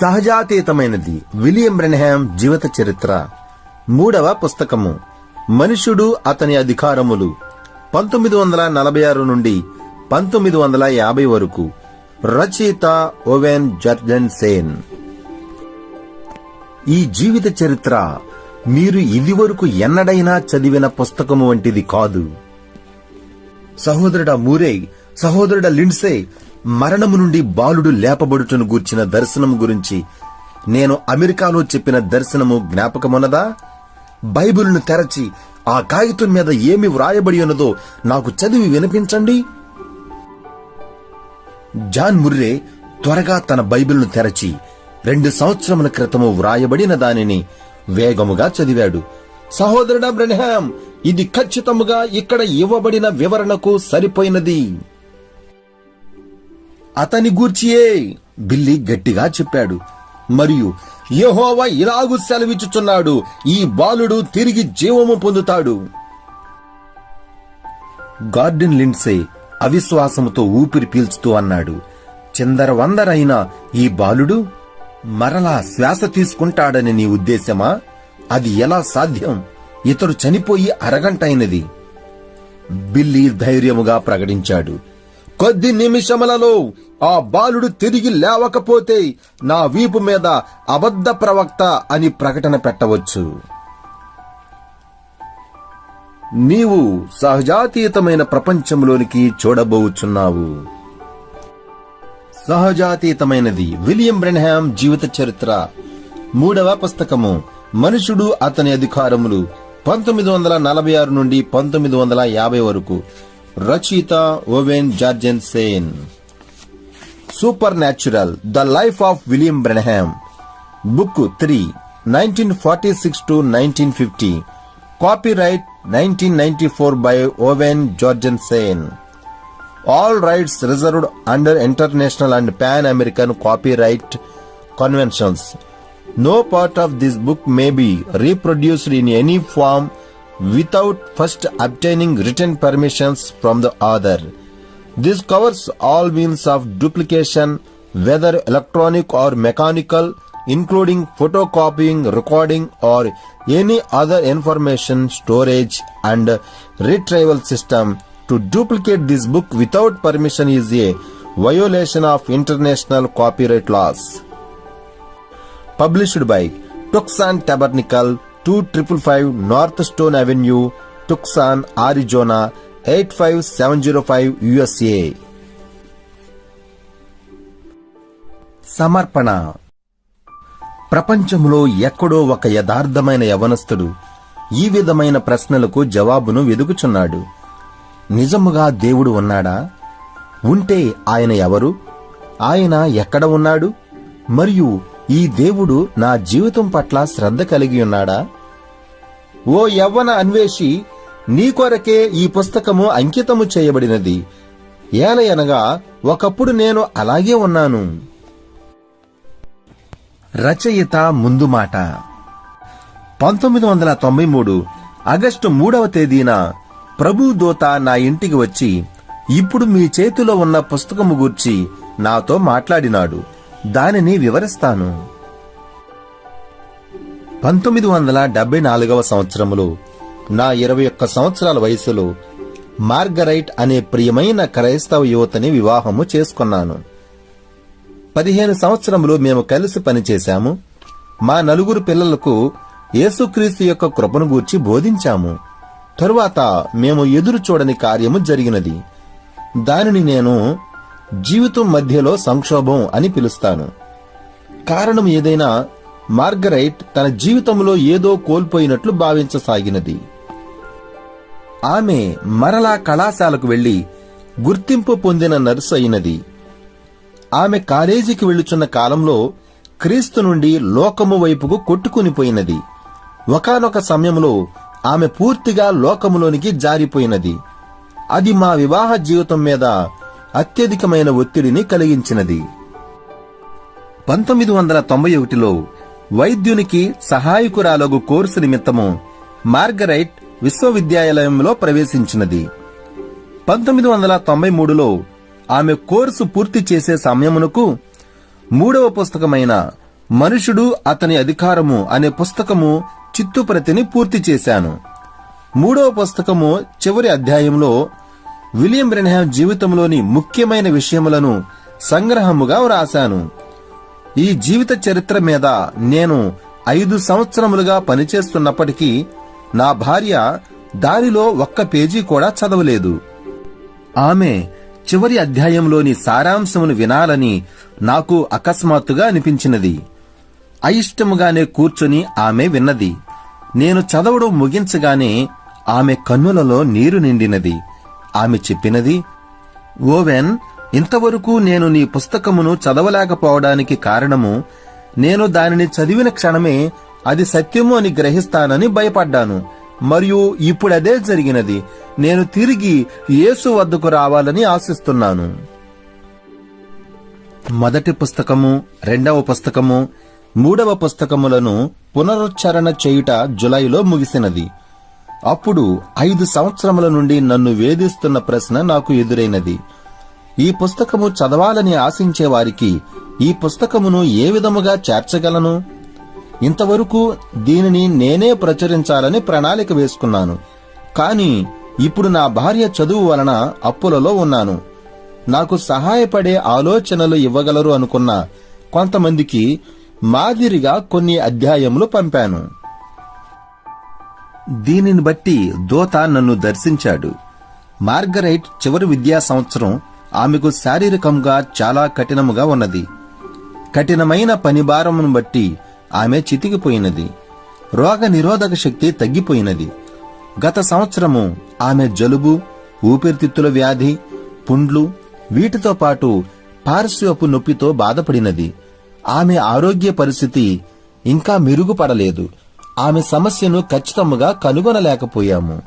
సహజాతీతమైనది. William Branham జీవిత చరిత్ర. మూడవ పుస్తకము. మనుషుడు అతని అధికారములు. పంతొమ్మిది వందల నలభై ఆరు నుండి పంతొమ్మిది వందల యాభై వరకు. రచయిత ఓవెన్ జర్జన్ సేన్. ఈ జీవిత చరిత్ర మీరు ఇదివరకు ఎన్నడైనా చదివిన పుస్తకము వంటిది కాదు. సహోదరుడ మూరే సహోదరుడ లిండ్సే మరణము నుండి బాలుడు లేపబడుటను గూర్చిన దర్శనము గురించి నేను అమెరికాలో చెప్పిన దర్శనము జ్ఞాపకమున్నదా? బైబిల్ను తెరచి ఆ కాగితం మీద ఏమి వ్రాయబడి ఉన్నదో నాకు చదివి వినిపించండి. జాన్ ముర్రే త్వరగా తన బైబిల్ను తెరచి రెండు సంవత్సరముల క్రితము వ్రాయబడిన దానిని వేగముగా చదివాడు. సహోదరుడా బ్రెన్హామ్ ఇది ఖచ్చితముగా ఇక్కడ ఇవ్వబడిన వివరణకు సరిపోయినది. అతని గూర్చియే బిల్లి గట్టిగా చెప్పాడు. మరియు యహోవ ఇలాగు సెలవిచ్చుచున్నాడు. ఈ బాలుడు తిరిగి జీవము పొందుతాడు. గార్డెన్ లిండ్సే అవిశ్వాసంతో ఊపిరి పీల్చుతూ అన్నాడు. చిందరవందరైన ఈ బాలుడు మరలా శ్వాస తీసుకుంటాడని నీ ఉద్దేశమా అది ఎలా సాధ్యం? ఇతడు చనిపోయి అరగంట అయినది బిల్లి ధైర్యముగా ప్రకటించాడు. కొద్ది నిమిషములలో ఆ బాలుడు తిరిగి లేవకపోతే నా వీపు మీద అబద్ధ ప్రవక్త అని ప్రకటన పెట్టవచ్చు. నీవు సహజాతీతమైన ప్రపంచంలోనికి చూడబోచున్నావు. సహజాతీతమైనది విలియం బ్రెన్హామ్ జీవిత చరిత్ర. మూడవ పుస్తకము మనుషుడు అతని అధికారములు పంతొమ్మిది వందల నలభై ఆరు నుండి పంతొమ్మిది వందల యాభై వరకు. Rachita Owen Jargen Sen. Supernatural The Life of William Branham. Book 3, 1946 to 1950. Copyright 1994 by Owen Jorgen Sen. All rights reserved under international and pan American copyright conventions. No part of this book may be reproduced in any form without first obtaining written permissions from the author. This covers all means of duplication, whether electronic or mechanical, including photocopying, recording, or any other information storage and retrieval system. To duplicate this book without permission is a violation of international copyright laws. Published by Tucson Tabernacle, two triple five north stone avenue Tucson Arizona eight five seven zero five USA సమర్పణ. ప్రపంచంలో ఎక్కడో ఒక యథార్థమైన యవనస్తుడు ఈ విధమైన ప్రశ్నలకు జవాబును వెదుకుచున్నాడు. నిజముగా దేవుడు ఉన్నాడా? ఉంటే ఆయన ఎవరు? ఆయన ఎక్కడ ఉన్నాడు? మరియు ఈ దేవుడు నా జీవితం పట్ల శ్రద్ధ కలిగి ఉన్నాడా? ఓ యవ్వన అన్వేషి నీ కొరకే ఈ పుస్తకము అంకితము చేయబడినది. ఏలయనగా ఒకప్పుడు నేను అలాగే ఉన్నాను. రచయిత ముందు మాట. పంతొమ్మిది వందల తొంభై మూడు ఆగస్టు మూడవ తేదీన ప్రభు దూత నా ఇంటికి వచ్చి ఇప్పుడు మీ చేతిలో ఉన్న పుస్తకము గూర్చి నాతో మాట్లాడినాడు. దానిని వివరిస్తాను. పంతొమ్మిది వందల డెబ్బై నాలుగవ సంవత్సరములో నా ఇరవై ఒక్క సంవత్సరాల వయసులో మార్గరైట్ అనే ప్రియమైన క్రైస్తవ యువతని వివాహము చేసుకున్నాను. పదిహేను సంవత్సరములు మేము కలిసి పనిచేశాము. మా నలుగురు పిల్లలకు యేసుక్రీస్తు యొక్క కృపను గూర్చి బోధించాము. తరువాత మేము ఎదురు చూడని కార్యము జరిగినది. దానిని నేను జీవితం మధ్యలో సంక్షోభం అని పిలుస్తాను. కారణం ఏదైనా మార్గరైట్ తన జీవితంలో ఏదో కోల్పోయినట్లు భావించసాగినది. ఆమె మరలా కళాశాలకు వెళ్ళి గుర్తింపు పొందిన నర్సు అయినది. ఆమె కాలేజీకి వెళ్ళుచున్న కాలంలో క్రీస్తు నుండి లోకము వైపుకు కొట్టుకునిపోయినది ఒకానొక సమయంలో ఆమె పూర్తిగా లోకములోనికి జారిపోయినది. అది మా వివాహ జీవితం మీద అత్యధికమైన ఒత్తిడిని కలిగించినది. పంతొమ్మిది వందల తొంభై ఒకటిలో వైద్యునికి సహాయకురాలగు కోర్సు నిమిత్తము మార్గరైట్ విశ్వవిద్యాలయంలో ప్రవేశించినది. పంతొమ్మిది వందల తొంభై మూడులో ఆమె కోర్సు పూర్తి చేసే సమయమునకు మూడవ పుస్తకమైన మనుషుడు అతని అధికారము అనే పుస్తకము చిత్తుప్రతిని పూర్తి చేశాను. మూడవ పుస్తకము చివరి అధ్యాయంలో విలియం బ్రెన్హామ్ జీవితంలోని ముఖ్యమైన విషయములను సంగ్రహముగా వ్రాశాను. ఈ జీవిత చరిత్ర మీద నేను ఐదు సంవత్సరములుగా పనిచేస్తున్నప్పటికీ నా భార్య దానిలో ఒక్క పేజీ కూడా చదవలేదు. ఆమె చివరి అధ్యాయంలోని సారాంశమును వినాలని నాకు అకస్మాత్తుగా అనిపించినది. అయిష్టముగానే కూర్చుని ఆమె విన్నది. నేను చదవడం ముగించగానే ఆమె కన్నులలో నీరు నిండినది. ఆమె చెప్పినది ఓవెన్ ఇంతవరకు నేను నీ పుస్తకమును చదవలేకపోవడానికి కారణము నేను దానిని చదివిన క్షణమే అది సత్యము అని గ్రహిస్తానని భయపడ్డాను. మరియు ఇప్పుడదే జరిగినది. నేను తిరిగి యేసు వద్దకు రావాలని ఆశిస్తున్నాను. మొదటి పుస్తకము రెండవ పుస్తకము మూడవ పుస్తకములను పునరుచ్చారణ చేయుట జులైలో ముగిసినది. అప్పుడు ఐదు సంవత్సరముల నుండి నన్ను వేధిస్తున్న ప్రశ్న నాకు ఎదురైనది. ఈ పుస్తకము చదవాలని ఆశించే వారికి ఈ పుస్తకమును ఏ విధముగా చేర్చగలను? ఇంతవరకు దీనిని నేనే ప్రచురించాలని ప్రణాళిక వేసుకున్నాను. కాని ఇప్పుడు నా భార్య చదువు వలన అప్పులలో ఉన్నాను. నాకు సహాయపడే ఆలోచనలు ఇవ్వగలరు అనుకున్న కొంతమందికి మాదిరిగా కొన్ని అధ్యాయములు పంపాను. దీనిని బట్టి దోత నన్ను దర్శించాడు. మార్గరైట్ చివరి విద్యా సంవత్సరం ఆమెకు శారీరకంగా చాలా కఠినముగా ఉన్నది. కఠినమైన పనిభారమును బట్టి ఆమె చితికిపోయినది. రోగ నిరోధక శక్తి తగ్గిపోయినది. గత సంవత్సరము ఆమె జలుబు ఊపిరితిత్తుల వ్యాధి పుండ్లు వీటితో పాటు పార్శ్వపు నొప్పితో బాధపడినది. ఆమె ఆరోగ్య పరిస్థితి ఇంకా మెరుగుపడలేదు. ఆమె సమస్యను ఖచ్చితముగా కనుగొనలేకపోయాము.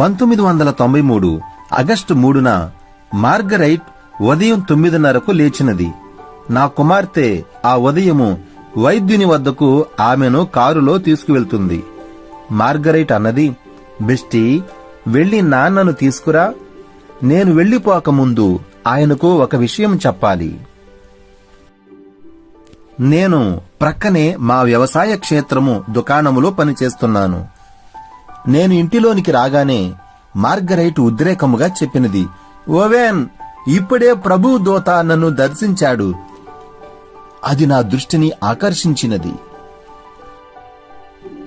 పంతొమ్మిది వందల తొంభై మూడు ఆగస్టు మూడున మార్గరైట్ ఉదయం తొమ్మిదిన్నరకు లేచినది. నా కుమార్తె ఆ ఉదయము వైద్యుని వద్దకు ఆమెను కారులో తీసుకువెళ్తుంది. మార్గరైట్ అన్నది బెస్టీ వెళ్ళి నాన్నను తీసుకురా. నేను వెళ్ళిపోకముందు ఆయనకు ఒక విషయం చెప్పాలి. నేను ప్రక్కనే మా వ్యవసాయ క్షేత్రము దుకాణములో పనిచేస్తున్నాను. నేను ఇంటిలోనికి రాగానే మార్గరైట్ ఉద్రేకముగా చెప్పినది. ఓవేన్ ఇప్పుడే ప్రభు దూత నన్ను దర్శించాడు. అది నా దృష్టిని ఆకర్షించినది.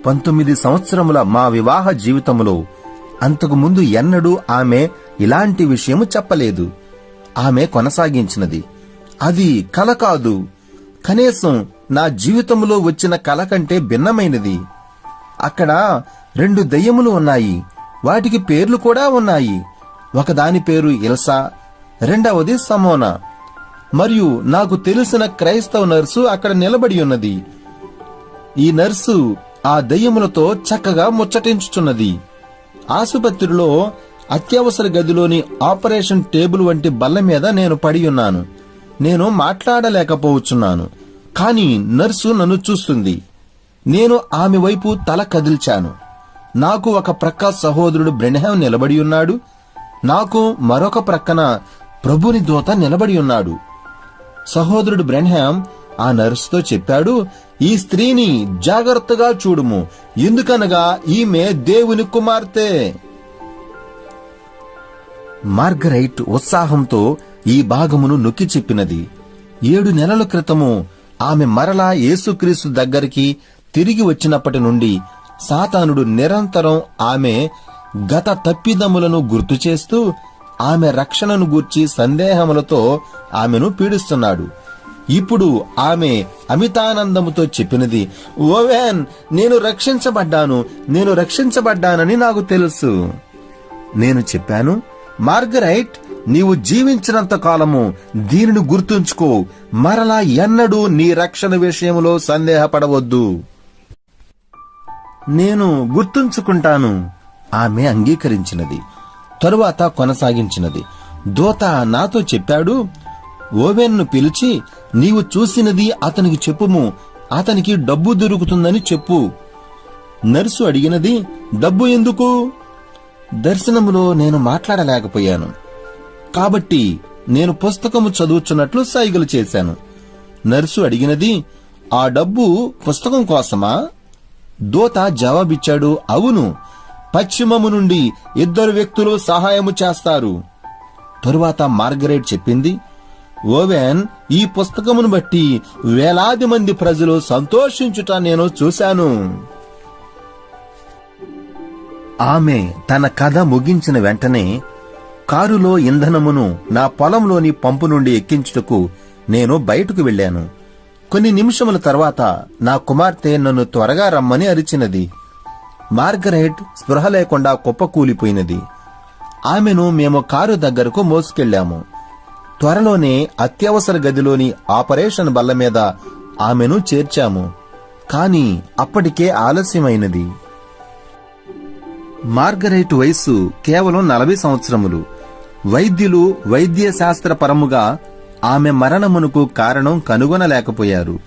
పంతొమ్మిది సంవత్సరముల మా వివాహ జీవితములో అంతకుముందు ఎన్నడూ ఆమె ఇలాంటి విషయము చెప్పలేదు. ఆమె కొనసాగించినది. అది కల కాదు. కనీసం నా జీవితంలో వచ్చిన కల కంటే భిన్నమైనది. అక్కడ రెండు దయ్యములు ఉన్నాయి. వాటికి పేర్లు కూడా ఉన్నాయి. ఒకదాని పేరు ఇల్సా రెండవది సమోనా. మరియు నాకు తెలిసిన క్రైస్తవ నర్సు అక్కడ నిలబడి ఉన్నది. ఈ నర్సు ఆ దయ్యములతో చక్కగా ముచ్చటించుచున్నది. ఆసుపత్రిలో అత్యవసర గదిలోని ఆపరేషన్ టేబుల్ వంటి బల్ల మీద నేను పడి ఉన్నాను. నేను మాట్లాడలేకపోవచ్చున్నాను. కాని నర్సు నన్ను చూస్తుంది. నేను ఆమె వైపు తల కదిల్చాను. నాకు ఒక ప్రక్క సహోదరుడు బ్రెన్హాం నిలబడి ఉన్నాడు. నాకు మరొక ప్రక్కన ప్రభుని దూత నిలబడి ఉన్నాడు. సహోదరుడు బ్రెన్హామ్ ఆ నర్సుతో చెప్పాడు ఈ స్త్రీని జాగ్రత్తగా చూడుము. ఎందుకనగా ఈమె దేవుని కుమార్తె. మార్గరైట్ ఉత్సాహంతో ఈ భాగమును నొక్కి చెప్పినది. ఏడు నెలల క్రితము ఆమె మరలా యేసుక్రీస్తు దగ్గరికి తిరిగి వచ్చినప్పటి నుండి సాతానుడు నిరంతరం ఆమె గత తప్పిదములను గుర్తు చేస్తూ ఆమె రక్షణను గూర్చి సందేహములతో ఆమెను పీడిస్తున్నాడు. ఇప్పుడు ఆమె అమితానందముతో చెప్పినది ఓవెన్ నేను రక్షించబడ్డాను నేను రక్షించబడ్డానని నాకు తెలుసు. నేను చెప్పాను మార్గరైట్ నీవు జీవించినంత కాలము దీనిని గుర్తుంచుకో మరలా ఎన్నడూ నీ రక్షణ విషయంలో సందేహపడవద్దు. నేను గుర్తుంచుకుంటాను. ఆమె అంగీకరించినది. తరువాత కొనసాగించినది. దూత నాతో చెప్పాడు ఓవెన్ను పిలిచి నీవు చూసినది అతనికి చెప్పుము. అతనికి డబ్బు దొరుకుతుందని చెప్పు. నర్సు అడిగినది డబ్బు ఎందుకు? దర్శనములో నేను మాట్లాడలేకపోయాను. కాబట్టి నేను పుస్తకము చదువుచున్నట్లు సైగలు చేశాను. నర్సు అడిగినది ఆ డబ్బు పుస్తకం కోసమా? దూత జవాబిచ్చాడు అవును పశ్చిమము నుండి ఇద్దరు వ్యక్తులు సహాయము చేస్తారు. తరువాత మార్గరేట్ చెప్పింది ఓవెన్ ఈ పుస్తకమును బట్టి వేలాది మంది ప్రజలు సంతోషించుట నేను చూశాను. ఆమె తన కథ ముగించిన వెంటనే కారులో ఇంధనమును నా పొలంలోని పంపు నుండి ఎక్కించుటకు నేను బయటకు వెళ్ళాను. కొన్ని నిమిషముల తర్వాత నా కుమార్తె నన్ను త్వరగా రమ్మని అరిచినది. మార్గరెట్ స్పృహ లేకుండా కుప్పకూలిపోయినది ఆమెను మేము కారు దగ్గరకు మోసుకెళ్ళాము త్వరలోనే అత్యవసర గదిలోని ఆపరేషన్ బల్ల మీద ఆమెను చేర్చాము. కాని అప్పటికే ఆలస్యమైనది. మార్గరెట్ వయస్సు కేవలం నలభై సంవత్సరములు. వైద్యులు వైద్య శాస్త్ర పరముగా ఆమె మరణమునకు కారణం కనుగొనలేకపోయారు.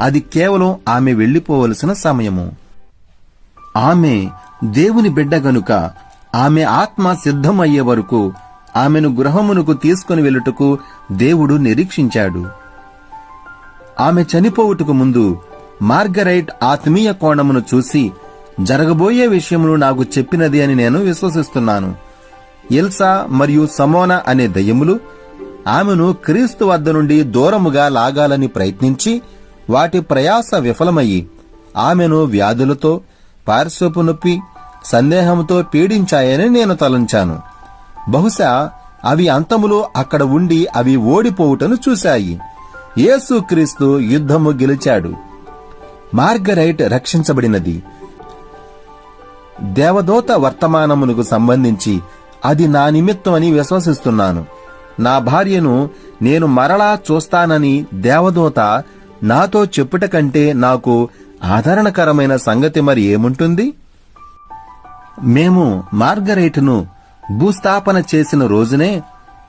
అది కేవలం ఆమె వెళ్ళిపోవలసిన సమయము. ఆమె దేవుని బిడ్డ గనుక ఆమె ఆత్మ సిద్ధమయ్యే వరకు ఆమెను గృహమునకు తీసుకుని వెళ్ళుటకు దేవుడు నిరీక్షించాడు. ఆమె చనిపోవుటకు ముందు మార్గరైట్ ఆత్మీయ కోణమును చూసి జరగబోయే విషయమును నాకు చెప్పినది అని నేను విశ్వసిస్తున్నాను. ఎల్సా మరియు సమోనా అనే దయ్యములు ఆమెను క్రీస్తు వద్ద నుండి దూరముగా లాగాలని ప్రయత్నించి వాటి ప్రయాస విఫలమయ్యి ఆమెను వ్యాధులతో పార్శ్వపు నొప్పి సందేహంతో పీడించాయని నేను తలంచాను. బహుశా అవి అంతములో అక్కడ ఉండి అవి ఓడిపోవుటను చూశాయి. యేసుక్రీస్తు యుద్ధము గెలిచాడు. మార్గరైట్ రక్షించబడినది. దేవదూత వర్తమానమునకు సంబంధించి అది నా నిమిత్తమని విశ్వసిస్తున్నాను. నా భార్యను నేను మరలా చూస్తానని దేవదూత నాతో చెప్పుట కంటే నాకు ఆదరణకరమైన సంగతి మరి ఏముంటుంది? మేము మార్గరేట్ను భూస్థాపన చేసిన రోజునే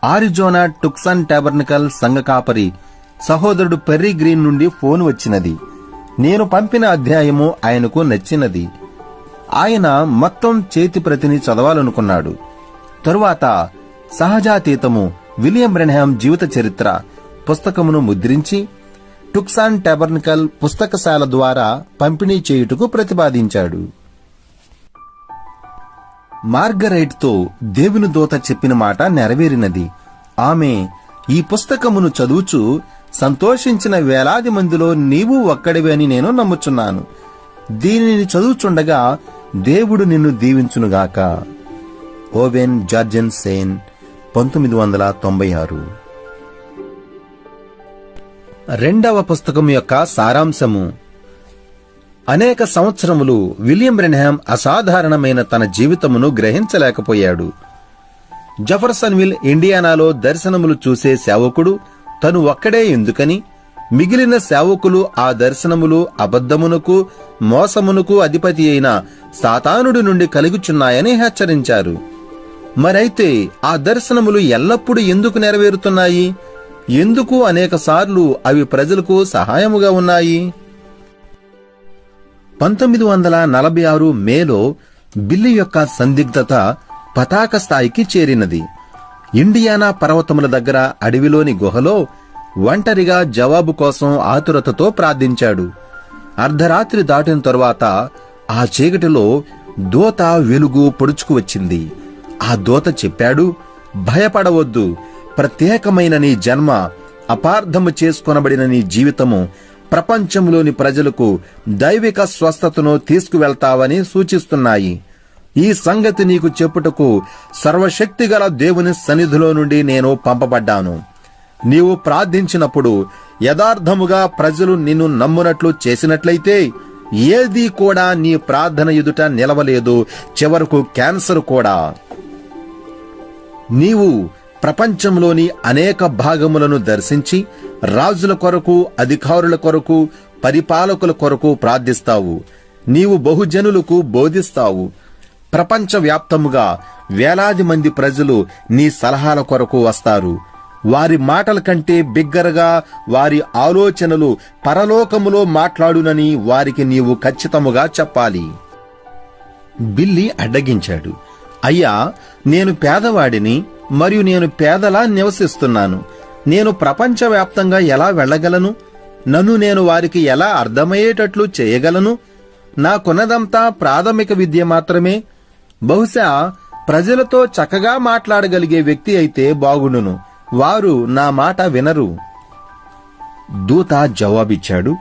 ఆరిజోనా టుక్సన్ టాబర్నికల్ సంఘ కాపరి సహోదరుడు పెర్రీ గ్రీన్ నుండి ఫోన్ వచ్చినది. నేను పంపిన అధ్యాయము ఆయనకు నచ్చినది. ఆయన మొత్తం చేతి ప్రతిని చదవాలనుకున్నాడు. తరువాత సహజాతీతము విలియం బ్రెన్హామ్ జీవిత చరిత్ర పుస్తకమును ముద్రించి టుక్సాన్ టెబర్నికల్ పుస్తకశాల ద్వారా పంపిణీ చేయుటకు ప్రతిపాదించాడు. మార్గరైట్తో దేవుని దూత చెప్పిన మాట నెరవేరినది. ఆమె ఈ పుస్తకమును చదువుచు సంతోషించిన వేలాది మందిలో నీవు ఒక్కడివే అని నేను నమ్ముచున్నాను. దీనిని చదువుచుండగా దేవుడు నిన్ను దీవించునుగాక. ఓవెన్ జార్జన్ సేన్ పంతొమ్మిది వందల తొంభై ఆరు. రెండవ పుస్తకం యొక్క సారాంశము అనేక సంవత్సరములు విలియం బ్రెన్హామ్ అసాధారణమైన తన జీవితమును గ్రహించలేకపోయాడు. జఫర్సన్విల్ ఇండియానాలో దర్శనములు చూసే సేవకుడు తను ఒక్కడే ఎందుకని? మిగిలిన సేవకులు ఆ దర్శనములు అబద్ధమునకు మోసమునకు అధిపతి అయిన సాతానుడి నుండి కలుగుచున్నాయని హెచ్చరించారు. మరైతే ఆ దర్శనములు ఎల్లప్పుడూ ఎందుకు నెరవేరుతున్నాయి? ఎందుకు అనేకసార్లు అవి ప్రజలకు సహాయముగా ఉన్నాయి? పంతొమ్మిది వందల నలభై ఆరు మేలో బిల్లి యొక్క సందిగ్ధత పతాక స్థాయికి చేరినది. ఇండియానా పర్వతముల దగ్గర అడవిలోని గుహలో ఒంటరిగా జవాబు కోసం ఆతురతతో ప్రార్థించాడు. అర్ధరాత్రి దాటిన తరువాత ఆ చీకటిలో దూత వెలుగు పొడుచుకు వచ్చింది. ఆ దూత చెప్పాడు భయపడవద్దు. ప్రత్యేకమైన నీ జన్మ అపార్థము చేసుకొనబడిన నీ జీవితము ప్రపంచంలోని ప్రజలకు దైవిక స్వస్థతను తీసుకువెళ్తావని సూచిస్తున్నాయి. ఈ సంగతి నీకు చెప్పుటకు సర్వశక్తిగల దేవుని సన్నిధిలో నుండి నేను పంపబడ్డాను. నీవు ప్రార్థించినప్పుడు యథార్థముగా ప్రజలు నిన్ను నమ్మునట్లు చేసినట్లయితే ఏదీ కూడా నీ ప్రార్థన ఎదుట నిలవలేదు. చివరకు క్యాన్సర్ కూడా. నీవు ప్రపంచంలోని అనేక భాగములను దర్శించి రాజుల కొరకు అధికారుల కొరకు పరిపాలకుల కొరకు ప్రార్థిస్తావు. నీవు బహుజనులకు బోధిస్తావు. ప్రపంచవ్యాప్తముగా వేలాది మంది ప్రజలు నీ సలహాల కొరకు వస్తారు. వారి మాటల కంటే బిగ్గరగా వారి ఆలోచనలు పరలోకములో మాట్లాడునని వారికి నీవు ఖచ్చితముగా చెప్పాలి. బిల్లి అడ్డగించాడు. అయ్యా నేను పేదవాడిని మరియు నేను పేదలా నివసిస్తున్నాను. నేను ప్రపంచవ్యాప్తంగా ఎలా వెళ్ళగలను? నన్ను నేను వారికి ఎలా అర్థమయ్యేటట్లు చేయగలను? నాకున్నదంతా ప్రాథమిక విద్య మాత్రమే. బహుశా ప్రజలతో చక్కగా మాట్లాడగలిగే వ్యక్తి అయితే బాగుండును. వారు నా మాట వినరు. దూత జవాబిచ్చాడు.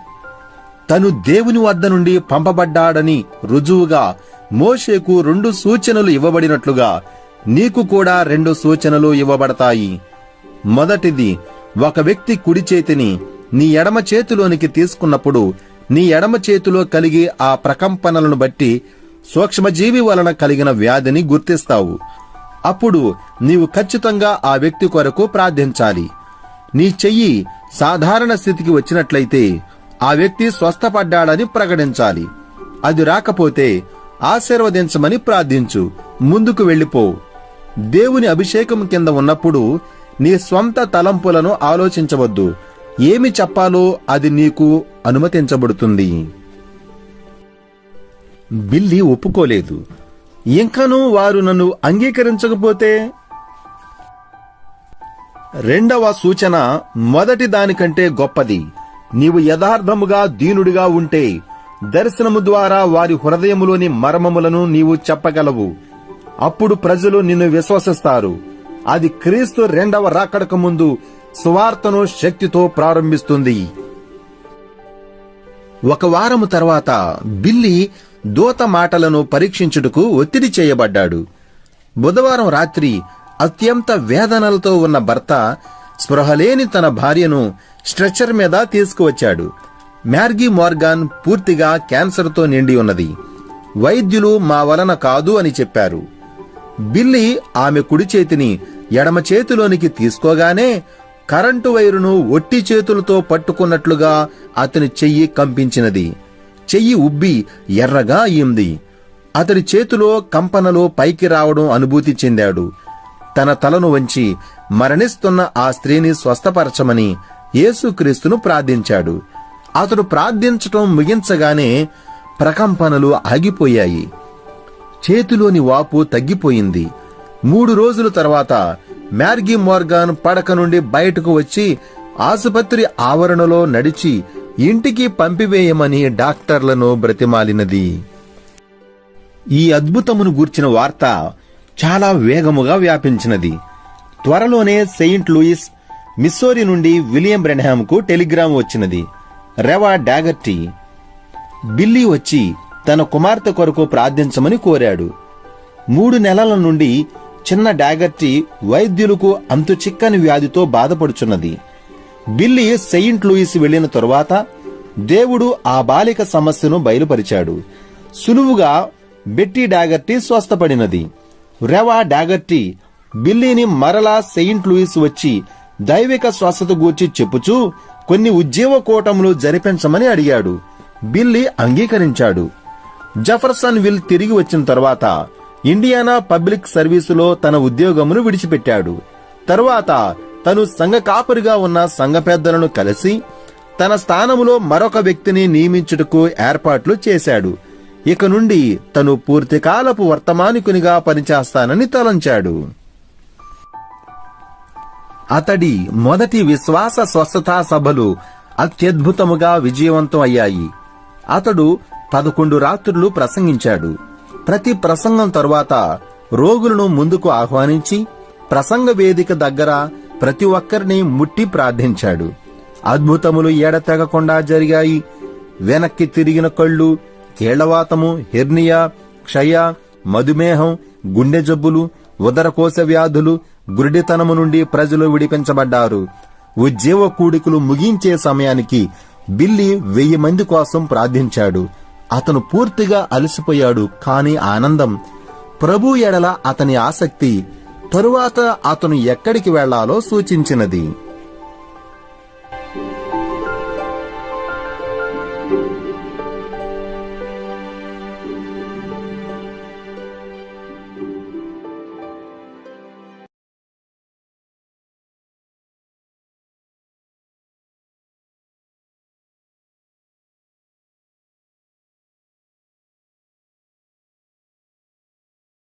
తను దేవుని వద్ద నుండి పంపబడ్డాడని రుజువుగా మోషేకు రెండు సూచనలు ఇవ్వబడినట్లుగా నీకు కూడా రెండు సూచనలు ఇవ్వబడతాయి. మొదటిది ఒక వ్యక్తి కుడి చేతిని నీ ఎడమ చేతిలోనికి తీసుకున్నప్పుడు నీ ఎడమ చేతిలో కలిగి ఆ ప్రకంపనలను బట్టి సూక్ష్మజీవి వలన కలిగిన వ్యాధిని గుర్తిస్తావు. అప్పుడు నీవు ఖచ్చితంగా ఆ వ్యక్తి కొరకు ప్రార్థించాలి. నీ చెయ్యి సాధారణ స్థితికి వచ్చినట్లయితే ఆ వ్యక్తి స్వస్థపడ్డాడని ప్రకటించాలి. అది రాకపోతే ఆశీర్వదించమని ప్రార్థించు. ముందుకు వెళ్ళిపో. దేవుని అభిషేకం కింద ఉన్నప్పుడు నీ స్వంత తలంపులను ఆలోచించవద్దు. ఏమి చెప్పాలో అది నీకు అనుమతించబడుతుంది. బిల్లి ఒప్పుకోలేదు. ఇంకనూ వారు నన్ను అంగీకరించకపోతే? రెండవ సూచన మొదటి దానికంటే గొప్పది. నీవు యథార్థముగా దీనుడిగా ఉంటే దర్శనము ద్వారా వారి హృదయములోని మర్మములను నీవు చెప్పగలవు. అప్పుడు ప్రజలు నిన్ను విశ్వసిస్తారు. అది క్రీస్తు రెండవ రాకడకు ముందు సువార్తను శక్తితో ప్రారంభిస్తుంది. ఒక వారము తర్వాత బిల్లి దూత మాటలను పరీక్షించుటకు ఒత్తిడి చేయబడ్డాడు. బుధవారం రాత్రి అత్యంత వేదనలతో ఉన్న భర్త స్పృహలేని తన భార్యను స్ట్రెచ్చర్ మీద తీసుకువచ్చాడు. మ్యార్గీ మోర్గాన్ పూర్తిగా క్యాన్సర్తో నిండి ఉన్నది. వైద్యులు మా వలన కాదు అని చెప్పారు. బిల్లి ఆమె కుడి చేతిని ఎడమ చేతిలోనికి తీసుకోగానే కరెంటు వైరును ఒట్టి చేతులతో పట్టుకున్నట్లుగా అతని చెయ్యి కంపించినది. చెయ్యి ఉబ్బి ఎర్రగా అయింది. అతడి చేతిలో కంపనలో పైకి రావడం అనుభూతి చెందాడు. తన తలను వంచి మరణిస్తున్న ఆ స్త్రీని స్వస్థపరచమని యేసుక్రీస్తును ప్రార్థించాడు. అతడు ప్రార్థించటం ముగించగానే ప్రకంపనలు ఆగిపోయాయి. చేతిలోని వాపు తగ్గిపోయింది. మూడు రోజుల తర్వాత మ్యార్గీ మోర్గాన్ పడక నుండి బయటకు వచ్చి ఆసుపత్రి ఆవరణలో నడిచి ఇంటికి పంపివేయమని డాక్టర్లను బ్రతిమాలినది. ఈ అద్భుతమును గూర్చిన వార్త చాలా వేగముగా వ్యాపించినది. త్వరలోనే సెయింట్ లూయిస్ మిస్సోరి నుండి విలియం బ్రెన్హామ్కు టెలిగ్రామ్ వచ్చినది. రెవా డాగర్టీ బిల్లీ వచ్చి తన కుమార్తె కొరకు ప్రార్థించమని కోరాడు. మూడు నెలల నుండి చిన్న డాగర్టీ వైద్యులకు అంతు చిక్కని వ్యాధితో బాధపడుచున్నది. బిల్లీ సెయింట్ లూయిస్ వెళ్ళిన తరువాత దేవుడు ఆ బాలిక సమస్యను బయలుపరిచాడు. సులువుగా బెట్టి డాగర్టీ స్వస్థపడినది. రెవా డాగర్టీ బిల్లీని మరలా సెయింట్ లూయిస్ వచ్చి దైవిక స్వస్థత గూర్చి చెప్పుచూ కొన్ని ఉద్యోగ కూటములు జరిపించమని అడిగాడు. బిల్లీ అంగీకరించాడు. జఫర్సన్ విల్ తిరిగి వచ్చిన తర్వాత ఇండియానా పబ్లిక్ సర్వీసులో తన ఉద్యోగమును విడిచిపెట్టాడు. తరువాత తను సంఘ కాపరిగా ఉన్న సంఘ పెద్దలను కలిసి తన స్థానములో మరొక వ్యక్తిని నియమించుటకు ఏర్పాట్లు చేశాడు. ఇక నుండి తను పూర్తికాలపు వర్తమానికునిగా పనిచేస్తానని తలంచాడు. అతడి మొదటి విశ్వాస స్వస్థతా సభలు అత్యద్భుతముగా విజయవంతం అయ్యాయి. అతడు పదకొండు రాత్రులు ప్రసంగించాడు. ప్రతి ప్రసంగం తరువాత రోగులను ముందుకు ఆహ్వానించి ప్రసంగ వేదిక దగ్గర ప్రతి ఒక్కరిని ముట్టి ప్రార్థించాడు. అద్భుతములు ఎడతెగకుండా జరిగాయి. వెనక్కి తిరిగిన కళ్ళు కీళ్ళవాతము హెర్నియా క్షయ మధుమేహం గుండె జబ్బులు ఉదరకోశ వ్యాధులు గురిడితనము నుండి ప్రజలు విడిపించబడ్డారు. ఉద్యోగ కూడికలు ముగించే సమయానికి బిల్లి వెయ్యి మంది కోసం ప్రార్థించాడు. అతను పూర్తిగా అలసిపోయాడు కాని ఆనందం. ప్రభు ఎడల అతని ఆసక్తి తరువాత అతను ఎక్కడికి వెళ్ళాలో సూచించినది.